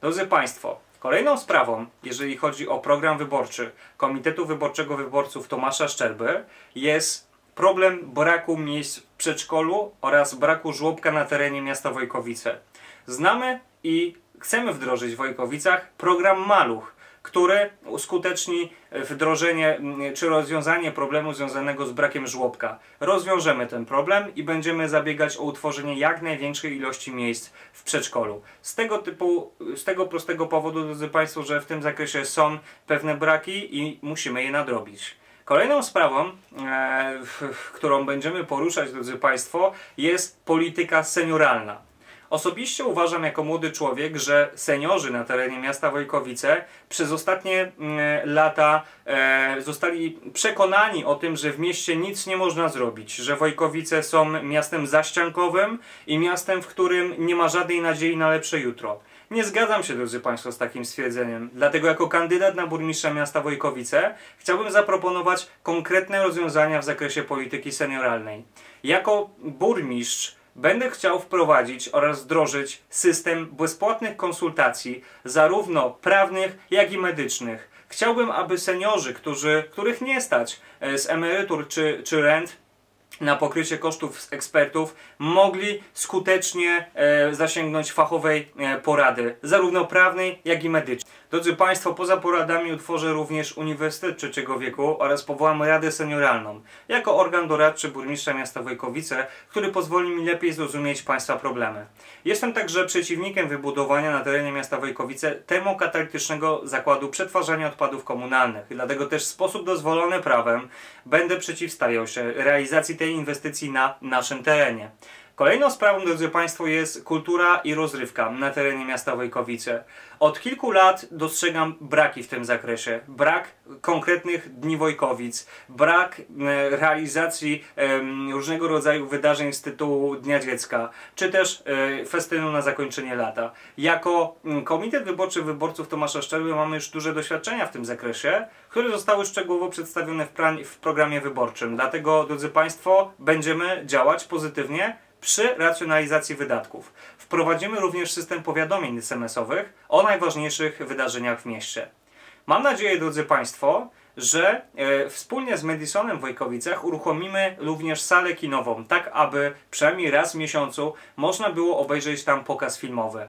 Drodzy Państwo, kolejną sprawą, jeżeli chodzi o program wyborczy Komitetu Wyborczego Wyborców Tomasza Szczerby, jest problem braku miejsc w przedszkolu oraz braku żłobka na terenie miasta Wojkowice. Znamy i chcemy wdrożyć w Wojkowicach program Maluch, który uskuteczni wdrożenie mm, czy rozwiązanie problemu związanego z brakiem żłobka. Rozwiążemy ten problem i będziemy zabiegać o utworzenie jak największej ilości miejsc w przedszkolu. Z tego typu, z tego prostego powodu, drodzy Państwo, że w tym zakresie są pewne braki i musimy je nadrobić. Kolejną sprawą, e, którą będziemy poruszać, drodzy Państwo, jest polityka senioralna. Osobiście uważam jako młody człowiek, że seniorzy na terenie miasta Wojkowice przez ostatnie mm, lata e, zostali przekonani o tym, że w mieście nic nie można zrobić, że Wojkowice są miastem zaściankowym i miastem, w którym nie ma żadnej nadziei na lepsze jutro. Nie zgadzam się, drodzy Państwo, z takim stwierdzeniem. Dlatego jako kandydat na burmistrza miasta Wojkowice chciałbym zaproponować konkretne rozwiązania w zakresie polityki senioralnej. Jako burmistrz będę chciał wprowadzić oraz wdrożyć system bezpłatnych konsultacji, zarówno prawnych, jak i medycznych. Chciałbym, aby seniorzy, którzy, których nie stać e, z emerytur czy, czy rent, na pokrycie kosztów ekspertów mogli skutecznie e, zasięgnąć fachowej e, porady, zarówno prawnej, jak i medycznej. Drodzy Państwo, poza poradami utworzę również Uniwersytet Trzeciego Wieku oraz powołam Radę Senioralną jako organ doradczy burmistrza miasta Wojkowice, który pozwoli mi lepiej zrozumieć Państwa problemy. Jestem także przeciwnikiem wybudowania na terenie miasta Wojkowice termokatalktycznego zakładu przetwarzania odpadów komunalnych. Dlatego też w sposób dozwolony prawem będę przeciwstawiał się realizacji tej inwestycji na naszym terenie. Kolejną sprawą, drodzy Państwo, jest kultura i rozrywka na terenie miasta Wojkowice. Od kilku lat dostrzegam braki w tym zakresie. Brak konkretnych dni Wojkowic, brak e, realizacji różnego rodzaju wydarzeń z tytułu Dnia Dziecka, czy też e, festynu na zakończenie lata. Jako m, Komitet Wyborczy Wyborców Tomasza Szczerby mamy już duże doświadczenia w tym zakresie, które zostały szczegółowo przedstawione w, w programie wyborczym. Dlatego, drodzy Państwo, będziemy działać pozytywnie przy racjonalizacji wydatków. Wprowadzimy również system powiadomień SMS-owych o najważniejszych wydarzeniach w mieście. Mam nadzieję, drodzy Państwo, że e, wspólnie z Medisonem w Wojkowicach uruchomimy również salę kinową, tak aby przynajmniej raz w miesiącu można było obejrzeć tam pokaz filmowy.